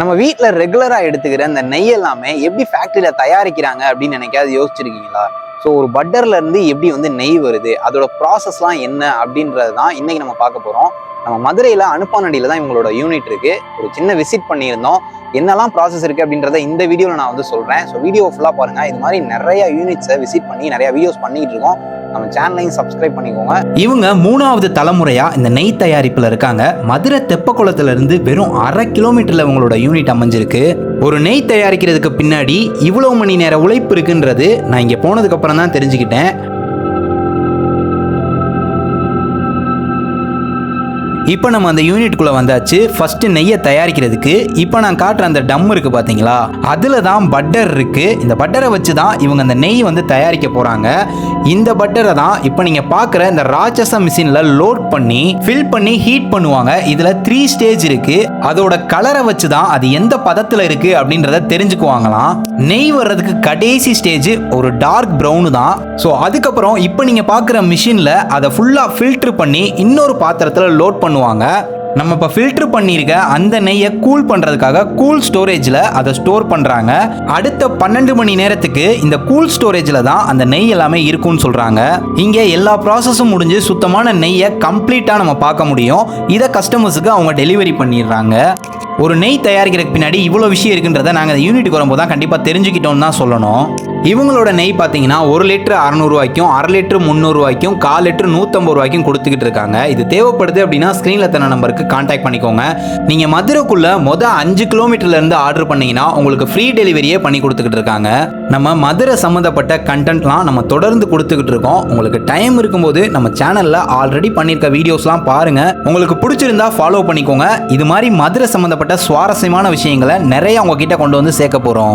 நம்ம வீட்டில் ரெகுலராக எடுத்துக்கிற அந்த நெய் எல்லாமே எப்படி ஃபேக்ட்ரியில் தயாரிக்கிறாங்க அப்படின்னு நினைக்காது யோசிச்சிருக்கீங்களா? ஸோ ஒரு பட்டர்லேருந்து எப்படி வந்து நெய் வருது அதோட ப்ராசஸ்லாம் என்ன அப்படின்றது தான் இன்னைக்கு நம்ம பார்க்க போகிறோம் நம்ம மதுரையில் அனுப்பானடியில் தான் இவங்களோட யூனிட் இருக்குது ஒரு சின்ன விசிட் பண்ணியிருந்தோம். என்னெல்லாம் ப்ராசஸ் இருக்குது அப்படின்றத இந்த வீடியோவில் நான் வந்து சொல்கிறேன் ஸோ வீடியோ ஃபுல்லாக பாருங்கள் இது மாதிரி நிறைய யூனிட்ஸை விசிட் பண்ணி நிறையா வீடியோஸ் பண்ணிகிட்டு இருக்கோம். நம்ம சேனலையும் சப்ஸ்கிரைப் பண்ணிக்கோங்க. இவங்க மூணாவது தலைமுறையா இந்த நெய் தயாரிப்புல இருக்காங்க. மதுரை தெப்பக்குளத்துல இருந்து வெறும் அரை கிலோமீட்டர்ல இவங்களோட யூனிட் அமைஞ்சிருக்கு. ஒரு நெய் தயாரிக்கிறதுக்கு பின்னாடி இவ்வளவு மணி நேர உழைப்பு இருக்குன்றது நான் இங்க போனதுக்கு அப்புறம் தான் தெரிஞ்சுக்கிட்டேன். இப்போ நம்ம அந்த யூனிட்குள்ளே வந்தாச்சு. ஃபர்ஸ்ட் நெய்யை தயாரிக்கிறதுக்கு இப்போ நான் காட்டுற அந்த டம் இருக்கு பார்த்தீங்களா அதில் தான் பட்டர் இருக்கு. இந்த பட்டரை வச்சு தான் இவங்க அந்த நெய் வந்து தயாரிக்க போகிறாங்க இந்த பட்டரை தான் இப்போ நீங்கள் பார்க்குற இந்த ராட்சச மிஷினில் லோட் பண்ணி ஃபில் பண்ணி ஹீட் பண்ணுவாங்க. இதில் த்ரீ ஸ்டேஜ் இருக்கு. அதோட கலரை வச்சு தான் அது எந்த பதத்தில் இருக்கு அப்படின்றத தெரிஞ்சுக்குவாங்களாம். நெய் வர்றதுக்கு கடைசி ஸ்டேஜ் ஒரு டார்க் ப்ரௌனு தான். ஸோ அதுக்கப்புறம் இப்போ நீங்கள் பார்க்குற மிஷினில் அதை ஃபுல்லாக ஃபில்ட்ரு பண்ணி இன்னொரு பாத்திரத்தில் லோட் பண்ணுவாங்க. நம்ம இப்போ ஃபில்டர் பண்ணியிருக்க அந்த நெய்யை கூல் பண்ணுறதுக்காக கூல் ஸ்டோரேஜில் அதை ஸ்டோர் பண்ணுறாங்க அடுத்த பன்னெண்டு மணி நேரத்துக்கு இந்த கூல் ஸ்டோரேஜில் தான் அந்த நெய் எல்லாமே இருக்கும்னு சொல்கிறாங்க இங்கே எல்லா ப்ராசஸும் முடிஞ்சு சுத்தமான நெய்யை கம்ப்ளீட்டாக நம்ம பார்க்க முடியும். இதை கஸ்டமர்ஸுக்கு அவங்க டெலிவரி பண்ணிடுறாங்க. ஒரு நெய் தயாரிக்கிறதுக்கு பின்னாடி இவ்வளோ விஷயம் இருக்குன்றதை நாங்கள் யூனிட்டுக்கு வரும்போது தான் கண்டிப்பாக தெரிஞ்சுக்கிட்டோம்னு தான் சொல்லணும். இவங்களோட நெய் பார்த்தீங்கன்னா ஒரு லிட்டர் அறநூறுவாய்க்கும் அரை லிட்டர் முந்நூறுவாய்க்கும் கால் லிட்டர் நூற்றம்பது ரூபாய்க்கும் கொடுத்துக்கிட்டு இருக்காங்க. இது தேவைப்படுது அப்படின்னா ஸ்க்ரீனில் தன நம்பருக்கு காண்டாக்ட் பண்ணிக்கோங்க. நீங்கள் மதுரைக்குள்ள மொதல் அஞ்சு கிலோமீட்டர்லேருந்து ஆர்டர் பண்ணீங்கன்னா உங்களுக்கு ஃப்ரீ டெலிவரியே பண்ணி கொடுத்துக்கிட்டு இருக்காங்க. நம்ம மதுரை சம்மந்தப்பட்ட கண்டென்ட்லாம் நம்ம தொடர்ந்து கொடுத்துக்கிட்டு இருக்கோம். உங்களுக்கு டைம் இருக்கும்போது நம்ம சேனலில் ஆல்ரெடி பண்ணியிருக்க வீடியோஸ்லாம் பாருங்கள் உங்களுக்கு பிடிச்சிருந்தா ஃபாலோ பண்ணிக்கோங்க. இது மாதிரி மதுரை சம்மந்தப்பட்ட சுவாரஸ்யமான விஷயங்களை நிறைய உங்ககிட்ட கொண்டு வந்து சேர்க்க போகிறோம்